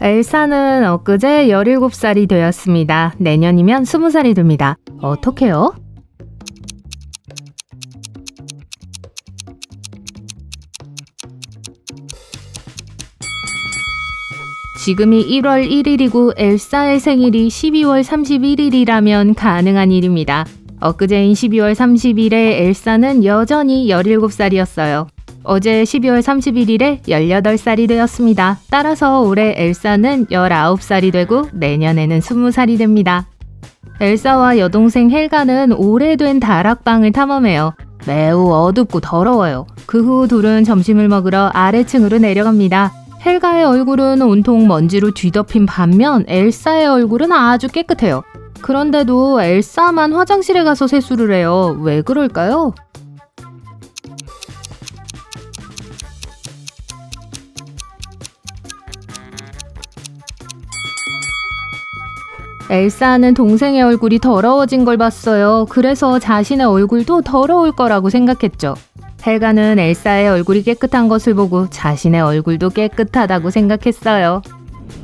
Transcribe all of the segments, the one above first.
엘사는 엊그제 17살이 되었습니다. 내년이면 20살이 됩니다. 어떻게요? 지금이 1월 1일이고 엘사의 생일이 12월 31일이라면 가능한 일입니다. 엊그제인 12월 30일에 엘사는 여전히 17살이었어요. 어제 12월 31일에 18살이 되었습니다. 따라서 올해 엘사는 19살이 되고 내년에는 20살이 됩니다. 엘사와 여동생 헬가는 오래된 다락방을 탐험해요. 매우 어둡고 더러워요. 그 후 둘은 점심을 먹으러 아래층으로 내려갑니다. 헬가의 얼굴은 온통 먼지로 뒤덮인 반면 엘사의 얼굴은 아주 깨끗해요. 그런데도 엘사만 화장실에 가서 세수를 해요. 왜 그럴까요? 엘사는 동생의 얼굴이 더러워진 걸 봤어요. 그래서 자신의 얼굴도 더러울 거라고 생각했죠. 헬가는 엘사의 얼굴이 깨끗한 것을 보고 자신의 얼굴도 깨끗하다고 생각했어요.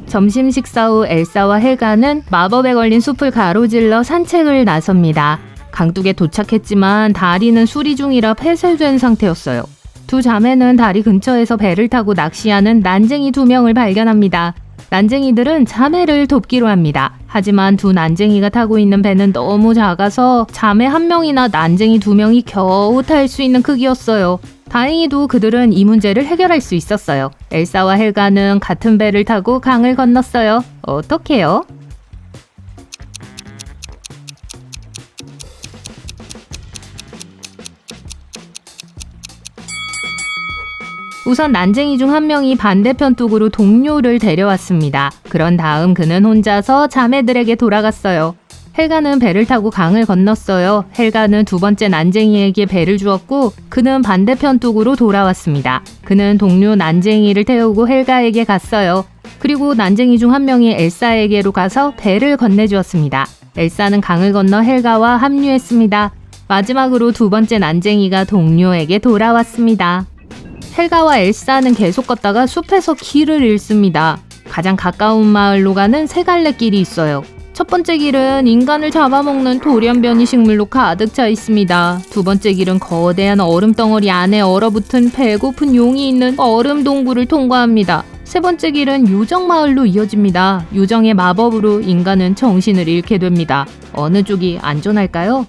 점심 식사 후 엘사와 헬가는 마법에 걸린 숲을 가로질러 산책을 나섭니다. 강둑에 도착했지만 다리는 수리 중이라 폐쇄된 상태였어요. 두 자매는 다리 근처에서 배를 타고 낚시하는 난쟁이 두 명을 발견합니다. 난쟁이들은 자매를 돕기로 합니다. 하지만 두 난쟁이가 타고 있는 배는 너무 작아서 자매 한 명이나 난쟁이 두 명이 겨우 탈 수 있는 크기였어요. 다행히도 그들은 이 문제를 해결할 수 있었어요. 엘사와 헬가는 같은 배를 타고 강을 건넜어요. 어떻게요? 우선 난쟁이 중 한 명이 반대편 뚝으로 동료를 데려왔습니다. 그런 다음 그는 혼자서 자매들에게 돌아갔어요. 헬가는 배를 타고 강을 건넜어요. 헬가는 두 번째 난쟁이에게 배를 주었고 그는 반대편 뚝으로 돌아왔습니다. 그는 동료 난쟁이를 태우고 헬가에게 갔어요. 그리고 난쟁이 중 한 명이 엘사에게로 가서 배를 건네주었습니다. 엘사는 강을 건너 헬가와 합류했습니다. 마지막으로 두 번째 난쟁이가 동료에게 돌아왔습니다. 헬가와 엘사는 계속 걷다가 숲에서 길을 잃습니다. 가장 가까운 마을로 가는 세 갈래 길이 있어요. 첫 번째 길은 인간을 잡아먹는 돌연변이 식물로 가득 차 있습니다. 두 번째 길은 거대한 얼음 덩어리 안에 얼어붙은 배고픈 용이 있는 얼음 동굴을 통과합니다. 세 번째 길은 요정 마을로 이어집니다. 요정의 마법으로 인간은 정신을 잃게 됩니다. 어느 쪽이 안전할까요?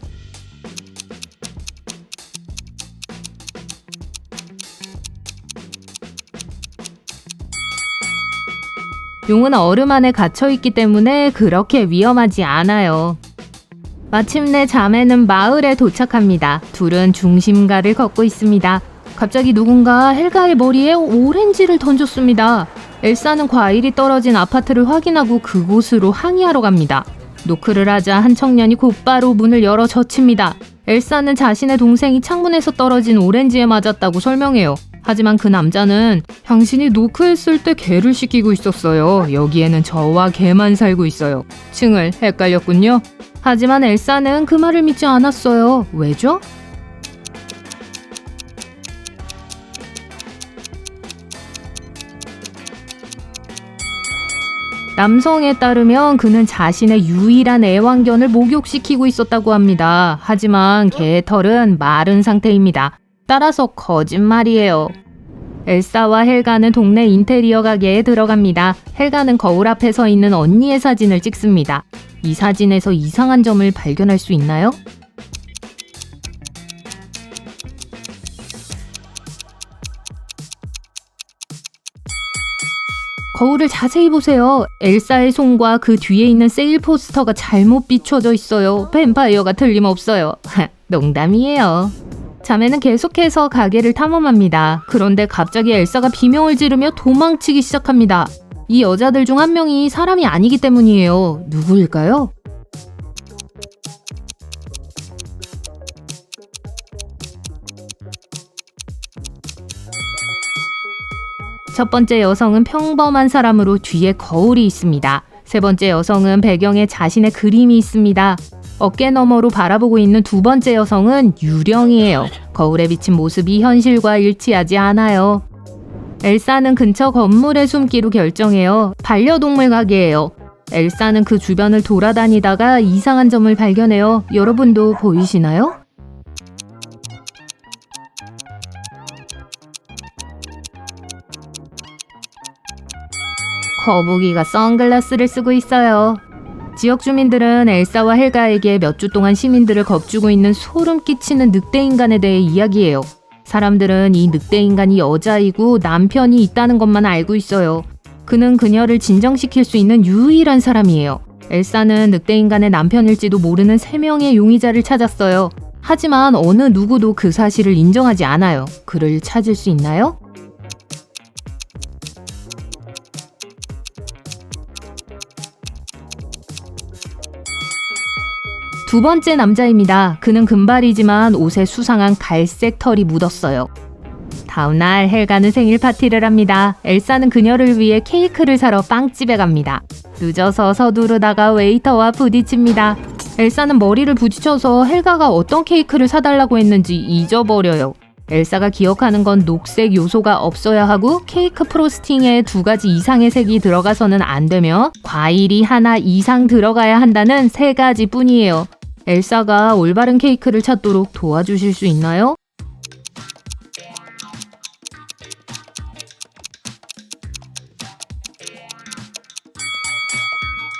용은 얼음 안에 갇혀 있기 때문에 그렇게 위험하지 않아요. 마침내 자매는 마을에 도착합니다. 둘은 중심가를 걷고 있습니다. 갑자기 누군가 헬가의 머리에 오렌지를 던졌습니다. 엘사는 과일이 떨어진 아파트를 확인하고 그곳으로 항의하러 갑니다. 노크를 하자 한 청년이 곧바로 문을 열어 젖힙니다. 엘사는 자신의 동생이 창문에서 떨어진 오렌지에 맞았다고 설명해요. 하지만 그 남자는 당신이 노크했을 때 개를 시키고 있었어요. 여기에는 저와 개만 살고 있어요. 층을 헷갈렸군요. 하지만 엘사는 그 말을 믿지 않았어요. 왜죠? 남성에 따르면 그는 자신의 유일한 애완견을 목욕시키고 있었다고 합니다. 하지만 개의 털은 마른 상태입니다. 따라서 거짓말이에요. 엘사와 헬가는 동네 인테리어 가게에 들어갑니다. 헬가는 거울 앞에 서 있는 언니의 사진을 찍습니다. 이 사진에서 이상한 점을 발견할 수 있나요? 거울을 자세히 보세요. 엘사의 손과 그 뒤에 있는 세일 포스터가 잘못 비춰져 있어요. 뱀파이어가 틀림없어요. 농담이에요. 자매는 계속해서 가게를 탐험합니다. 그런데 갑자기 엘사가 비명을 지르며 도망치기 시작합니다. 이 여자들 중 한 명이 사람이 아니기 때문이에요. 누구일까요? 첫 번째 여성은 평범한 사람으로 뒤에 거울이 있습니다. 세 번째 여성은 배경에 자신의 그림이 있습니다. 어깨 너머로 바라보고 있는 두 번째 여성은 유령이에요. 거울에 비친 모습이 현실과 일치하지 않아요. 엘사는 근처 건물에 숨기로 결정해요. 반려동물 가게예요. 엘사는 그 주변을 돌아다니다가 이상한 점을 발견해요. 여러분도 보이시나요? 거북이가 선글라스를 쓰고 있어요. 지역 주민들은 엘사와 헬가에게 몇 주 동안 시민들을 겁주고 있는 소름 끼치는 늑대 인간에 대해 이야기해요. 사람들은 이 늑대 인간이 여자이고 남편이 있다는 것만 알고 있어요. 그는 그녀를 진정시킬 수 있는 유일한 사람이에요. 엘사는 늑대 인간의 남편일지도 모르는 세 명의 용의자를 찾았어요. 하지만 어느 누구도 그 사실을 인정하지 않아요. 그를 찾을 수 있나요? 두 번째 남자입니다. 그는 금발이지만 옷에 수상한 갈색 털이 묻었어요. 다음날 헬가는 생일 파티를 합니다. 엘사는 그녀를 위해 케이크를 사러 빵집에 갑니다. 늦어서 서두르다가 웨이터와 부딪힙니다. 엘사는 머리를 부딪혀서 헬가가 어떤 케이크를 사달라고 했는지 잊어버려요. 엘사가 기억하는 건 녹색 요소가 없어야 하고 케이크 프로스팅에 두 가지 이상의 색이 들어가서는 안 되며 과일이 하나 이상 들어가야 한다는 세 가지 뿐이에요. 엘사가 올바른 케이크를 찾도록 도와주실 수 있나요?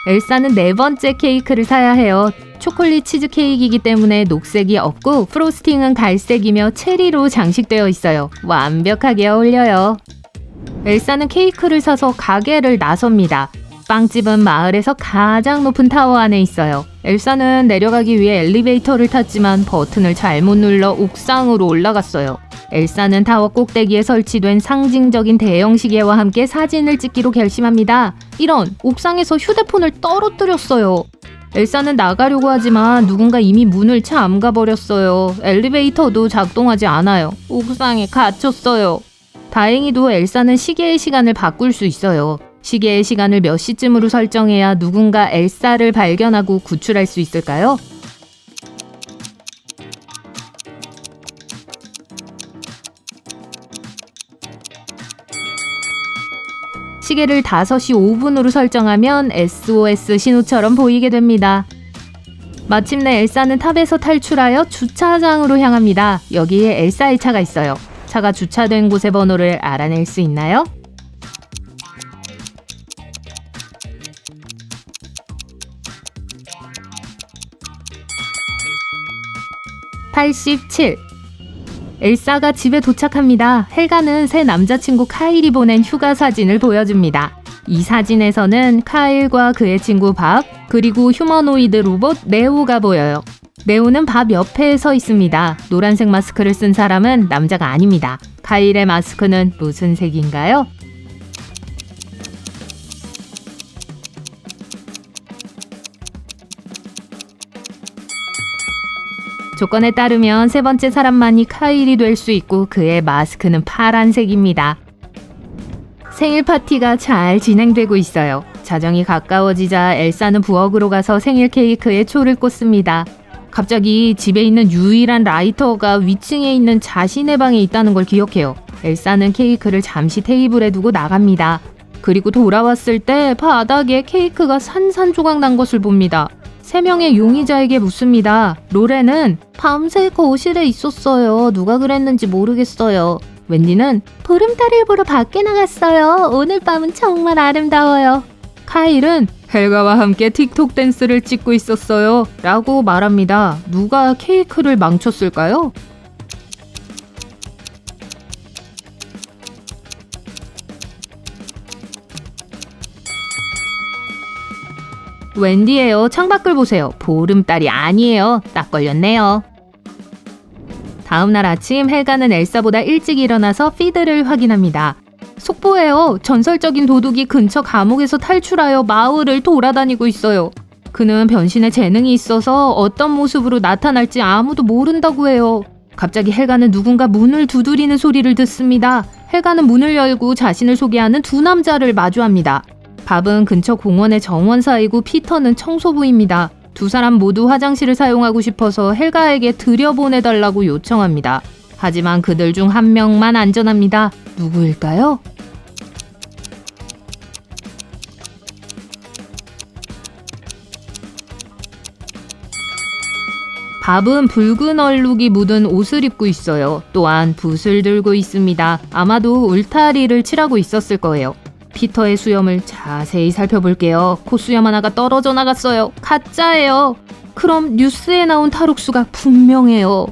엘사는 네 번째 케이크를 사야 해요. 초콜릿 치즈 케이크이기 때문에 녹색이 없고 프로스팅은 갈색이며 체리로 장식되어 있어요. 완벽하게 어울려요. 엘사는 케이크를 사서 가게를 나섭니다. 빵집은 마을에서 가장 높은 타워 안에 있어요. 엘사는 내려가기 위해 엘리베이터를 탔지만 버튼을 잘못 눌러 옥상으로 올라갔어요. 엘사는 타워 꼭대기에 설치된 상징적인 대형 시계와 함께 사진을 찍기로 결심합니다. 이런 옥상에서 휴대폰을 떨어뜨렸어요. 엘사는 나가려고 하지만 누군가 이미 문을 잠가 버렸어요. 엘리베이터도 작동하지 않아요. 옥상에 갇혔어요. 다행히도 엘사는 시계의 시간을 바꿀 수 있어요. 시계의 시간을 몇 시쯤으로 설정해야 누군가 엘사를 발견하고 구출할 수 있을까요? 시계를 5시 5분으로 설정하면 SOS 신호처럼 보이게 됩니다. 마침내 엘사는 탑에서 탈출하여 주차장으로 향합니다. 여기에 엘사의 차가 있어요. 차가 주차된 곳의 번호를 알아낼 수 있나요? (87) 엘사가 집에 도착합니다. 헬가는 새 남자친구 카일이 보낸 휴가 사진을 보여줍니다. 이 사진에서는 카일과 그의 친구 밥, 그리고 휴머노이드 로봇 네오가 보여요. 네오는 밥 옆에 서 있습니다. 노란색 마스크를 쓴 사람은 남자가 아닙니다. 카일의 마스크는 무슨 색인가요? 조건에 따르면 세 번째 사람만이 카일이 될 수 있고 그의 마스크는 파란색입니다. 생일 파티가 잘 진행되고 있어요. 자정이 가까워지자 엘사는 부엌으로 가서 생일 케이크에 초를 꽂습니다. 갑자기 집에 있는 유일한 라이터가 위층에 있는 자신의 방에 있다는 걸 기억해요. 엘사는 케이크를 잠시 테이블에 두고 나갑니다. 그리고 돌아왔을 때 바닥에 케이크가 산산조각 난 것을 봅니다. 세 명의 용의자에게 묻습니다. 로렌은 밤새 거실에 있었어요. 누가 그랬는지 모르겠어요. 웬디는 보름달을 보러 밖에 나갔어요. 오늘 밤은 정말 아름다워요. 카일은 헬가와 함께 틱톡 댄스를 찍고 있었어요. 라고 말합니다. 누가 케이크를 망쳤을까요? 웬디예요. 창밖을 보세요. 보름달이 아니에요. 딱 걸렸네요. 다음 날 아침 헬가는 엘사보다 일찍 일어나서 피드를 확인합니다. 속보예요. 전설적인 도둑이 근처 감옥에서 탈출하여 마을을 돌아다니고 있어요. 그는 변신에 재능이 있어서 어떤 모습으로 나타날지 아무도 모른다고 해요. 갑자기 헬가는 누군가 문을 두드리는 소리를 듣습니다. 헬가는 문을 열고 자신을 소개하는 두 남자를 마주합니다. 밥은 근처 공원의 정원사이고 피터는 청소부입니다. 두 사람 모두 화장실을 사용하고 싶어서 헬가에게 들여보내달라고 요청합니다. 하지만 그들 중 한 명만 안전합니다. 누구일까요? 밥은 붉은 얼룩이 묻은 옷을 입고 있어요. 또한 붓을 들고 있습니다. 아마도 울타리를 칠하고 있었을 거예요. 피터의 수염을 자세히 살펴볼게요. 콧수염 하나가 떨어져 나갔어요. 가짜예요. 그럼 뉴스에 나온 탈옥수가 분명해요.